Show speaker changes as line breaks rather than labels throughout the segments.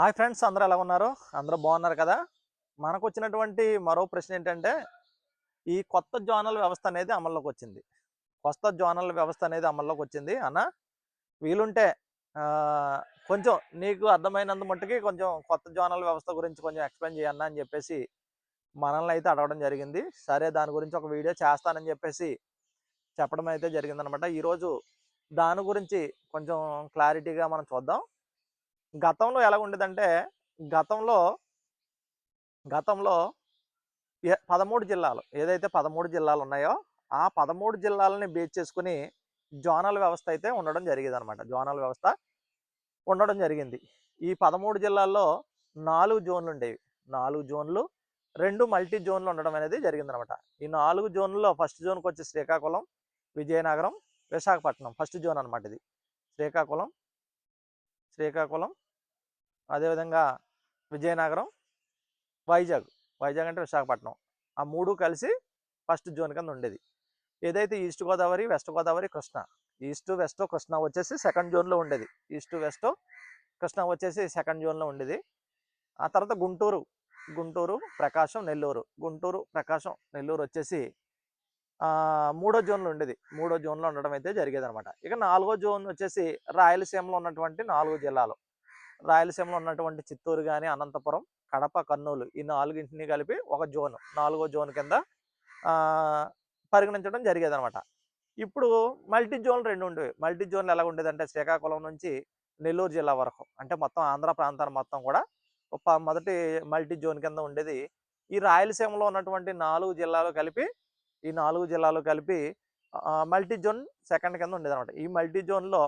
Hi friends అందరూ ఎలా ఉన్నారు? అందరూ బాగున్నారు కదా? మనకు వచ్చినటువంటి మరో ప్రశ్న ఏంటంటే ఈ కొత్త జోనల్ వ్యవస్థ అనేది అమల్లోకి వచ్చింది. కొత్త జోనల్ వ్యవస్థ అనేది అమల్లోకి వచ్చింది అన్న వీలుంటే కొంచెం నీకు అర్థమైనంత మట్టుకి కొంచెం కొత్త జోనల్ వ్యవస్థ గురించి కొంచెం ఎక్స్ప్లెయిన్ చేయన్నా అని చెప్పేసి మనల్ని అయితే అడగడం జరిగింది. సరే దాని గురించి ఒక వీడియో చేస్తానని చెప్పేసి చెప్పడం అయితే జరిగిందనమాట. ఈరోజు దాని గురించి కొంచెం క్లారిటీగా మనం చూద్దాం. గతంలో ఎలా ఉండేదంటే గతంలో గతంలో ఏ- పదమూడు జిల్లాలు ఏదైతే పదమూడు జిల్లాలు ఉన్నాయో ఆ పదమూడు జిల్లాలని బేస్ చేసుకుని జోనల్ వ్యవస్థ అయితే ఉండడం జరిగేది అనమాట జోనల్ వ్యవస్థ ఉండడం జరిగింది. ఈ పదమూడు జిల్లాల్లో నాలుగు జోన్లు ఉండేవి నాలుగు జోన్లు రెండు మల్టీ జోన్లు ఉండడం అనేది జరిగిందనమాట ఈ నాలుగు జోన్లలో ఫస్ట్ జోన్కి వచ్చి శ్రీకాకుళం విజయనగరం విశాఖపట్నం. ఫస్ట్ జోన్ అనమాట ఇది. శ్రీకాకుళం శ్రీకాకుళం అదేవిధంగా విజయనగరం వైజాగ్. వైజాగ్ అంటే విశాఖపట్నం. ఆ మూడు కలిసి ఫస్ట్ జోన్ కింద ఉండేది. ఏదైతే east Godavari west Godavari Krishna. East west Krishna వచ్చేసి సెకండ్ జోన్లో ఉండేది. ఈస్ట్ వెస్ట్ కృష్ణ వచ్చేసి సెకండ్ జోన్లో ఉండేది. ఆ తర్వాత గుంటూరు. గుంటూరు ప్రకాశం నెల్లూరు. గుంటూరు ప్రకాశం నెల్లూరు వచ్చేసి మూడో జోన్లో ఉండేది. మూడో జోన్లో ఉండడం అయితే జరిగేది అనమాట ఇక నాలుగో జోన్ వచ్చేసి రాయలసీమలో ఉన్నటువంటి నాలుగు జిల్లాలు. రాయలసీమలో ఉన్నటువంటి చిత్తూరు కానీ అనంతపురం కడప కర్నూలు ఈ నాలుగింటిని కలిపి ఒక జోన్ నాలుగో జోన్ కింద పరిగణించడం జరిగేది అనమాట ఇప్పుడు మల్టీ జోన్ రెండు ఉండేవి. మల్టీ జోన్లు ఎలా ఉండేదంటే శ్రీకాకుళం నుంచి నెల్లూరు జిల్లా వరకు. అంటే మొత్తం ఆంధ్ర ప్రాంతాన్ని మొత్తం కూడా ఒక మొదటి మల్టీ జోన్ కింద ఉండేది. ఈ రాయలసీమలో ఉన్నటువంటి నాలుగు జిల్లాలు కలిపి ఈ నాలుగు జిల్లాలు కలిపి మల్టీ జోన్ సెకండ్ కింద ఉండేది అనమాట ఈ మల్టీ జోన్లో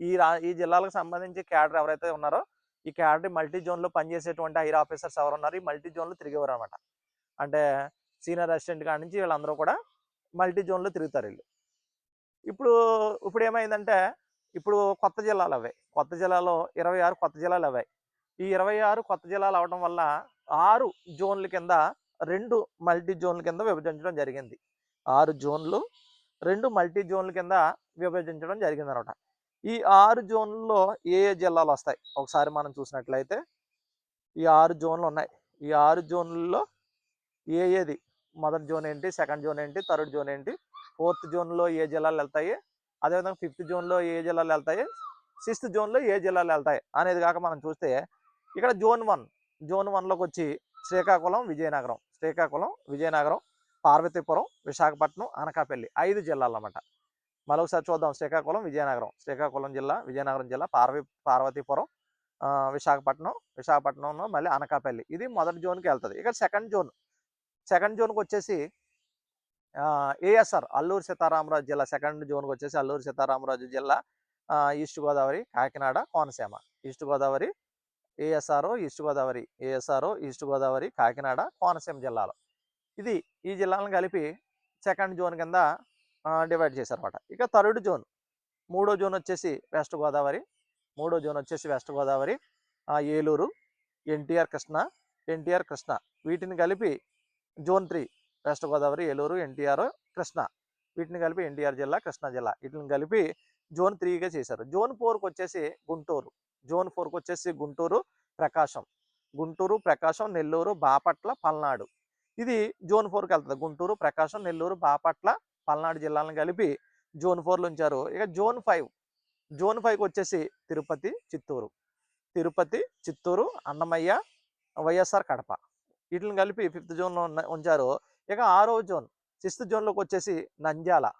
ఈ రా ఈ జిల్లాలకు సంబంధించి క్యాడర్ ఎవరైతే ఉన్నారో ఈ క్యాడర్ మల్టీ జోన్లో పనిచేసేటువంటి హైర్ ఆఫీసర్స్ ఎవరు ఉన్నారు ఈ మల్టీ జోన్లో తిరిగేవారు అనమాట అంటే సీనియర్ అసిస్టెంట్ కాడి నుంచి వీళ్ళందరూ కూడా మల్టీ జోన్లో తిరుగుతారు వీళ్ళు. ఇప్పుడు ఇప్పుడు ఏమైందంటే ఇప్పుడు కొత్త జిల్లాలు అవ్వాయి కొత్త జిల్లాలో ఇరవై ఆరు కొత్త జిల్లాలు అవ్వాయి ఈ ఇరవై ఆరు కొత్త జిల్లాలు అవడం వల్ల ఆరు జోన్ల కింద రెండు మల్టీ జోన్ల కింద విభజించడం జరిగింది. ఆరు జోన్లు రెండు మల్టీ జోన్ల కింద విభజించడం జరిగింది అనమాట ఈ ఆరు జోన్లలో ఏ ఏ జిల్లాలు వస్తాయి? ఒకసారి మనం చూసినట్లయితే ఈ ఆరు జోన్లు ఉన్నాయి. ఈ ఆరు జోన్లలో ఏ ఏది? మొదటి జోన్ ఏంటి? సెకండ్ జోన్ ఏంటి? థర్డ్ జోన్ ఏంటి? ఫోర్త్ జోన్లో ఏ జిల్లాలు వెళ్తాయి? అదేవిధంగా ఫిఫ్త్ జోన్లో ఏ జిల్లాలు వెళ్తాయి? సిక్స్త్ జోన్లో ఏ జిల్లాలు వెళ్తాయి? అనేది కాక మనం చూస్తే ఇక్కడ జోన్ వన్ జోన్ వన్లోకి వచ్చి శ్రీకాకుళం విజయనగరం. శ్రీకాకుళం విజయనగరం పార్వతీపురం విశాఖపట్నం అనకాపల్లి. ఐదు జిల్లాలు అన్నమాట మరొకసారి చూద్దాం. శ్రీకాకుళం విజయనగరం. శ్రీకాకుళం జిల్లా విజయనగరం జిల్లా పార్వీ పార్వతీపురం విశాఖపట్నం విశాఖపట్నంలో మళ్ళీ అనకాపల్లి. ఇది మొదటి జోన్కి వెళ్తుంది. ఇక్కడ సెకండ్ జోన్. సెకండ్ జోన్కి వచ్చేసి ఏఎస్ఆర్ అల్లూరు సీతారామరాజు జిల్లా. సెకండ్ జోన్కి వచ్చేసి అల్లూరు సీతారామరాజు జిల్లా east Godavari Kakinada Konaseema. East Godavari ASR east Godavari ASR east Godavari Kakinada Konaseema జిల్లాలో. ఇది ఈ జిల్లాలను కలిపి సెకండ్ జోన్ కింద డివైడ్ చేశారన్నమాట. ఇక థర్డ్ జోన్ మూడో జోన్ వచ్చేసి వెస్ట్ గోదావరి మూడో జోన్ వచ్చేసి west Godavari Eluru NTR Krishna NTR Krishna వీటిని కలిపి zone three west Godavari Eluru NTR Krishna వీటిని కలిపి ఎన్టీఆర్ జిల్లా కృష్ణా జిల్లా. వీటిని కలిపి జోన్ త్రీగా చేశారు. జోన్ ఫోర్కి వచ్చేసి గుంటూరు. జోన్ ఫోర్కి వచ్చేసి గుంటూరు ప్రకాశం. గుంటూరు ప్రకాశం నెల్లూరు బాపట్ల పల్నాడు. ఇది జోన్ ఫోర్కి వెళ్తుంది. గుంటూరు ప్రకాశం నెల్లూరు బాపట్ల పల్నాడు జిల్లాలను కలిపి జోన్ ఫోర్లో ఉంచారు. ఇక జోన్ ఫైవ్ జోన్ ఫైవ్కి వచ్చేసి తిరుపతి చిత్తూరు. తిరుపతి చిత్తూరు అన్నమయ్య వైఎస్ఆర్ కడప. వీటిని కలిపి ఫిఫ్త్ జోన్లో ఉన్న- ఉంచారు. ఇక ఆరో జోన్ సిక్స్త్ జోన్లోకి వచ్చేసి నంద్యాల.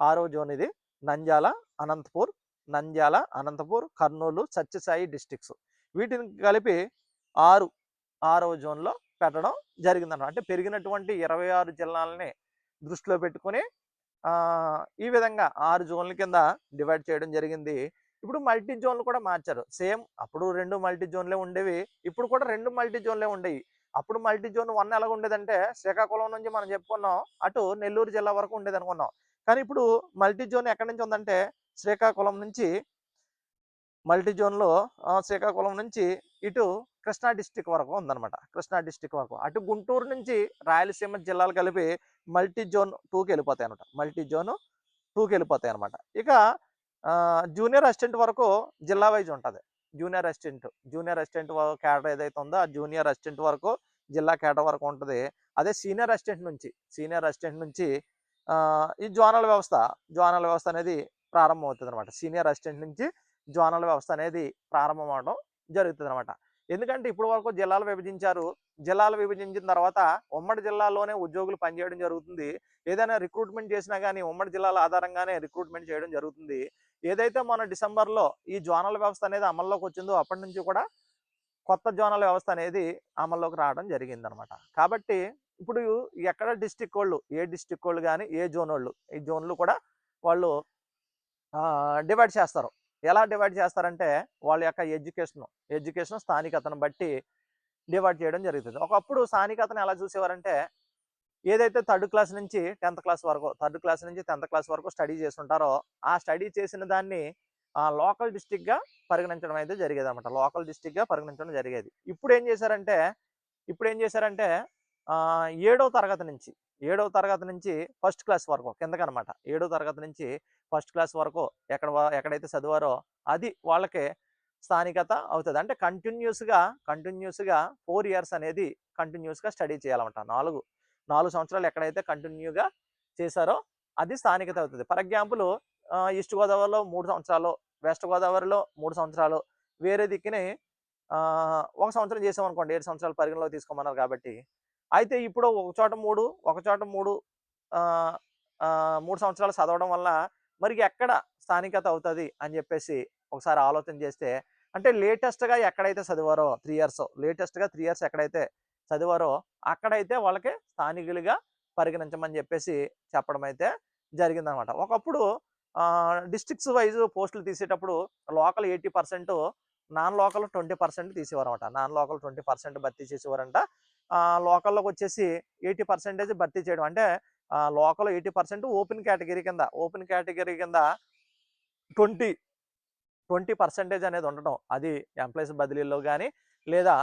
ఆరో జోన్ ఇది నంద్యాల అనంతపూర్ నంద్యాల అనంతపూర్ కర్నూలు సత్యసాయి డిస్టిక్స్. వీటిని కలిపి ఆరు ఆరో జోన్లో పెట్టడం జరిగిందన్నమాట. అంటే పెరిగినటువంటి ఇరవై ఆరు జిల్లాలని దృష్టిలో పెట్టుకొని ఈ విధంగా ఆరు జోన్ల కింద డివైడ్ చేయడం జరిగింది. ఇప్పుడు మల్టీ జోన్లు కూడా మార్చారు. సేమ్ అప్పుడు రెండు మల్టీ జోన్లే ఉండేవి. ఇప్పుడు కూడా రెండు మల్టీ జోన్లే ఉండేవి అప్పుడు మల్టీ జోన్ వన్ ఎలా ఉండేదంటే శ్రీకాకుళం నుంచి మనం చెప్పుకున్నాం అటు నెల్లూరు జిల్లా వరకు ఉండేది అనుకున్నాం కానీ ఇప్పుడు మల్టీ జోన్ ఎక్కడి నుంచి ఉందంటే శ్రీకాకుళం నుంచి మల్టీ జోన్లో శ్రీకాకుళం నుంచి ఇటు కృష్ణా డిస్టిక్ వరకు ఉందన్నమాట. కృష్ణా డిస్టిక్ వరకు. అటు గుంటూరు నుంచి రాయలసీమ జిల్లాలు కలిపి మల్టీ జోన్ టూకి వెళ్ళిపోతాయి అనమాట మల్టీ జోన్ టూకి వెళ్ళిపోతాయి అనమాట ఇక జూనియర్ అసిస్టెంట్ వరకు జిల్లా వైజ్ ఉంటుంది. Junior assistant. Junior assistant cadre ఏదైతే ఉందో ఆ జూనియర్ అసిస్టెంట్ వరకు జిల్లా క్యాడర్ వరకు ఉంటుంది. అదే సీనియర్ అసిస్టెంట్ నుంచి సీనియర్ అసిస్టెంట్ నుంచి ఈ జోనల్ వ్యవస్థ జోనల్ వ్యవస్థ అనేది ప్రారంభం అవుతుంది అనమాట సీనియర్ అసిస్టెంట్ నుంచి జోనల్ వ్యవస్థ అనేది ప్రారంభం అవడం జరుగుతుంది అనమాట ఎందుకంటే ఇప్పటి వరకు జిల్లాలు విభజించారు. జిల్లాలు విభజించిన తర్వాత ఉమ్మడి జిల్లాలోనే ఉద్యోగులు పనిచేయడం జరుగుతుంది. ఏదైనా రిక్రూట్మెంట్ చేసినా కానీ ఉమ్మడి జిల్లాల ఆధారంగానే రిక్రూట్మెంట్ చేయడం జరుగుతుంది. ఏదైతే మన డిసెంబర్లో ఈ జోనల్ వ్యవస్థ అనేది అమల్లోకి వచ్చిందో అప్పటి నుంచి కూడా కొత్త జోనల్ వ్యవస్థ అనేది అమల్లోకి రావడం జరిగింది అనమాట కాబట్టి ఇప్పుడు ఎక్కడ డిస్టిక్ వాళ్ళు ఏ డిస్టిక్ వాళ్ళు కానీ ఏ జోన్ వాళ్ళు ఈ జోన్లు కూడా వాళ్ళు డివైడ్ చేస్తారు. ఎలా డివైడ్ చేస్తారంటే వాళ్ళ యొక్క ఎడ్యుకేషన్ ఎడ్యుకేషన్ స్థానికతను బట్టి డివైడ్ చేయడం జరుగుతుంది. ఒకప్పుడు స్థానికతను ఎలా చూసేవారంటే ఏదైతే థర్డ్ క్లాస్ నుంచి టెన్త్ క్లాస్ వరకు థర్డ్ క్లాస్ నుంచి టెన్త్ క్లాస్ వరకు స్టడీ చేస్తుంటారో ఆ స్టడీ చేసిన దాన్ని లోకల్ డిస్టిక్గా పరిగణించడం అయితే జరిగేది అనమాట లోకల్ డిస్టిక్గా పరిగణించడం జరిగేది. ఇప్పుడు ఏం చేశారంటే ఇప్పుడు ఏం చేశారంటే ఏడో ఏడవ తరగతి నుంచి ఏడవ తరగతి నుంచి ఫస్ట్ క్లాస్ వరకు కిందకనమాట. ఏడవ తరగతి నుంచి ఫస్ట్ క్లాస్ వరకు ఎక్కడ ఎక్కడైతే చదివారో అది వాళ్ళకి స్థానికత అవుతుంది. అంటే కంటిన్యూస్గా కంటిన్యూస్గా ఫోర్ ఇయర్స్ అనేది కంటిన్యూస్గా స్టడీ చేయాలన్నమాట. నాలుగు నాలుగు సంవత్సరాలు ఎక్కడైతే కంటిన్యూగా చేశారో అది స్థానికత అవుతుంది. ఫర్ ఎగ్జాంపుల్ ఈస్ట్ గోదావరిలో మూడు సంవత్సరాలు వెస్ట్ గోదావరిలో మూడు సంవత్సరాలు వేరే దిక్కుని ఒక సంవత్సరం చేసామనుకోండి ఏడు సంవత్సరాలు పరిగణలోకి తీసుకోమన్నారు కాబట్టి అయితే ఇప్పుడు ఒక చోట మూడు ఒక చోట మూడు మూడు సంవత్సరాలు చదవడం వల్ల మరి ఎక్కడ స్థానికత అవుతుంది అని చెప్పేసి ఒకసారి ఆలోచన చేస్తే అంటే లేటెస్ట్గా ఎక్కడైతే చదివారో త్రీ ఇయర్స్ లేటెస్ట్గా త్రీ ఇయర్స్ ఎక్కడైతే చదివారో అక్కడైతే వాళ్ళకి స్థానికులుగా పరిగణించమని చెప్పేసి చెప్పడం అయితే జరిగిందనమాట. ఒకప్పుడు డిస్ట్రిక్ట్స్ వైజ్ పోస్టులు తీసేటప్పుడు local eighty percent non local twenty percent తీసేవారు అనమాట నాన్ లోకల్ ట్వంటీ పర్సెంట్ భర్తీ చేసేవారంట. లోకల్లోకి వచ్చేసి ఎయిటీ పర్సెంటేజ్ భర్తీ చేయడం. అంటే local eighty percent open category కింద ఓపెన్ కేటగిరీ కింద ట్వంటీ ట్వంటీ పర్సెంటేజ్ అనేది ఉండటం. అది ఎంప్లాయీస్ బదిలీలో కానీ లేదా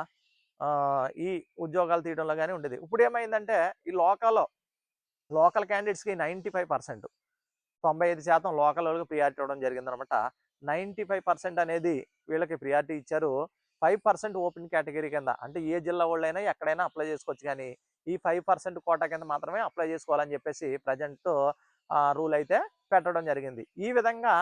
ఈ ఉద్యోగాలు తీయడంలో కానీ ఉండేది. ఇప్పుడు ఏమైందంటే ఈ లోకల్లో లోకల్ క్యాండిడేట్స్కి నైంటీ ఫైవ్ పర్సెంట్ తొంభై ఐదు శాతం లోకల్ వాళ్ళకి ప్రియారిటీ ఇవ్వడం జరిగిందనమాట. నైంటీ ఫైవ్ పర్సెంట్ అనేది వీళ్ళకి ప్రియారిటీ ఇచ్చారు. ఫైవ్ పర్సెంట్ ఓపెన్ కేటగిరీ కింద అంటే ఏ జిల్లా వాళ్ళైనా ఎక్కడైనా అప్లై చేసుకోవచ్చు. కానీ ఈ ఫైవ్ పర్సెంట్ కోటా కింద మాత్రమే అప్లై చేసుకోవాలని చెప్పేసి ప్రజెంట్ రూల్ అయితే పెట్టడం జరిగింది. ఈ విధంగా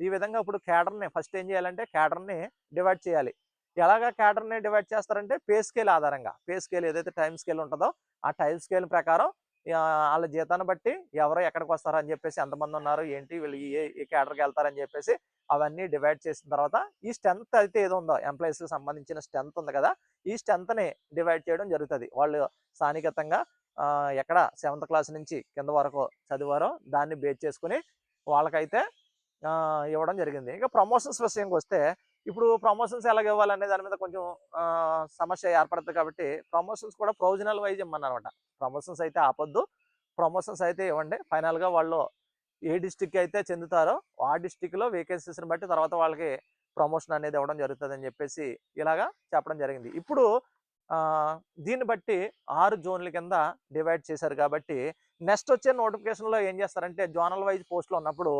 ఈ విధంగా ఇప్పుడు క్యాడర్ని ఫస్ట్ ఏం చేయాలంటే క్యాడర్ని డివైడ్ చేయాలి. ఎలాగా క్యాడర్ని డివైడ్ చేస్తారంటే పే స్కేల్ ఆధారంగా. పే స్కేల్ ఏదైతే టైం స్కేల్ ఉంటుందో ఆ టైం స్కేల్ ప్రకారం వాళ్ళ జీతాన్ని బట్టి ఎవరు ఎక్కడికి వస్తారు అని చెప్పేసి ఎంతమంది ఉన్నారు ఏంటి వీళ్ళు ఏ ఏ క్యాడర్కి వెళ్తారని చెప్పేసి అవన్నీ డివైడ్ చేసిన తర్వాత ఈ స్ట్రెంత్ అయితే ఏదో ఉందో ఎంప్లాయీస్కి సంబంధించిన స్ట్రెంత్ ఉంది కదా ఈ స్ట్రెంత్ని డివైడ్ చేయడం జరుగుతుంది. వాళ్ళు స్థానికతంగా ఎక్కడ సెవెంత్ క్లాస్ నుంచి కింద వరకు చదివారో దాన్ని బేస్ చేసుకుని వాళ్ళకైతే ఇవ్వడం జరిగింది. ఇక ప్రమోషన్స్ విషయంకి వస్తే ఇప్పుడు ప్రమోషన్స్ ఎలాగ ఇవ్వాలనే దాని మీద కొంచెం సమస్య ఏర్పడుతుంది కాబట్టి ప్రమోషన్స్ కూడా ప్రొవిజనల్ వైజ్ ఇమ్మన్నమాట ప్రమోషన్స్ అయితే ఆపొద్దు. ప్రమోషన్స్ అయితే ఇవ్వండి. ఫైనల్గా వాళ్ళు ఏ డిస్టిక్ అయితే చెందుతారో ఆ డిస్టిక్లో వేకెన్సీస్ని బట్టి తర్వాత వాళ్ళకి ప్రమోషన్ అనేది ఇవ్వడం జరుగుతుంది అని చెప్పేసి ఇలాగా చెప్పడం జరిగింది. ఇప్పుడు ఆ, దీన్ని బట్టి ఆరు జోన్ల కింద డివైడ్ చేశారు కాబట్టి నెక్స్ట్ వచ్చే నోటిఫికేషన్లో ఏం చేస్తారంటే జోనల్ వైజ్ పోస్టులు ఉన్నప్పుడు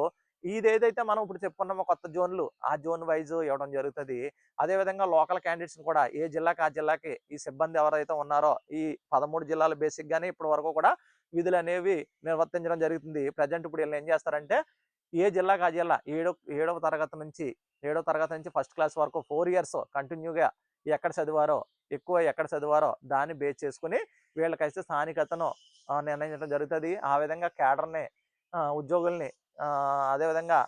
ఇది ఏదైతే మనం ఇప్పుడు చెప్పుకున్నామో కొత్త జోన్లు ఆ జోన్ వైజ్ ఇవ్వడం జరుగుతుంది. అదేవిధంగా లోకల్ క్యాండిడేట్స్ కూడా ఏ జిల్లాకి ఆ జిల్లాకి ఈ సిబ్బంది ఎవరైతే ఉన్నారో ఈ పదమూడు జిల్లాల బేసిక్గానే ఇప్పటి వరకు కూడా విధులు అనేవి నిర్వర్తించడం జరుగుతుంది. ప్రజెంట్ ఇప్పుడు వీళ్ళు ఏం చేస్తారంటే ఏ జిల్లాకి ఆ జిల్లా ఏడో ఏడవ తరగతి నుంచి ఏడవ తరగతి నుంచి ఫస్ట్ క్లాస్ వరకు ఫోర్ ఇయర్స్ కంటిన్యూగా ఎక్కడ చదివారో ఎక్కువ ఎక్కడ చదివారో దాన్ని బేస్ చేసుకుని వీళ్ళకైతే స్థానికతను నిర్ణయించడం జరుగుతుంది. ఆ విధంగా క్యాడర్ని ఉద్యోగుల్ని అదేవిధంగా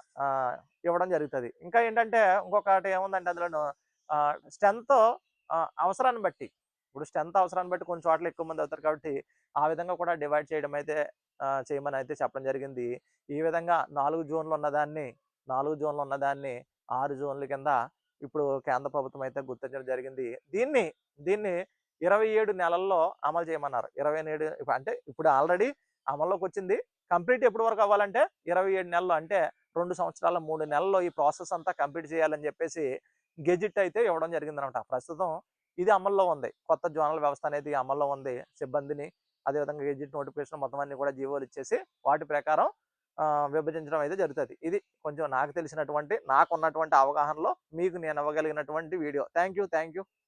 ఇవ్వడం జరుగుతుంది. ఇంకా ఏంటంటే ఇంకొకటి ఏముందంటే అందులో స్ట్రెంత్ అవసరాన్ని బట్టి. ఇప్పుడు స్ట్రెంత్ అవసరాన్ని బట్టి కొన్ని చోట్ల ఎక్కువ మంది అవుతారు కాబట్టి ఆ విధంగా కూడా డివైడ్ చేయడం అయితే చేయమని అయితే చెప్పడం జరిగింది. ఈ విధంగా నాలుగు జోన్లు ఉన్నదాన్ని నాలుగు జోన్లు ఉన్నదాన్ని ఆరు జోన్ల కింద ఇప్పుడు కేంద్ర ప్రభుత్వం అయితే గుర్తించడం జరిగింది. దీన్ని దీన్ని ఇరవై ఏడు నెలల్లో అమలు చేయమన్నారు. ఇరవై ఏడు అంటే ఇప్పుడు ఆల్రెడీ అమల్లోకి వచ్చింది కంప్లీట్ ఎప్పటి వరకు అవ్వాలంటే ఇరవై ఏడు నెలలు అంటే రెండు సంవత్సరాల మూడు నెలల్లో ఈ ప్రాసెస్ అంతా కంప్లీట్ చేయాలని చెప్పేసి గెజిట్ అయితే ఇవ్వడం జరిగిందనమాట. ప్రస్తుతం ఇది అమల్లో ఉంది. కొత్త జోనల్ వ్యవస్థ అనేది అమల్లో ఉంది. సిబ్బందిని అదేవిధంగా గెజిట్ నోటిఫికేషన్ మొత్తం అన్ని కూడా జీవోలు ఇచ్చేసి వాటి ప్రకారం ఆ, విభజించడం అయితే జరుగుతుంది. ఇది కొంచెం నాకు తెలిసినటువంటి నాకు ఉన్నటువంటి అవగాహనలో మీకు నేను ఇవ్వగలిగినటువంటి video. Thank you thank you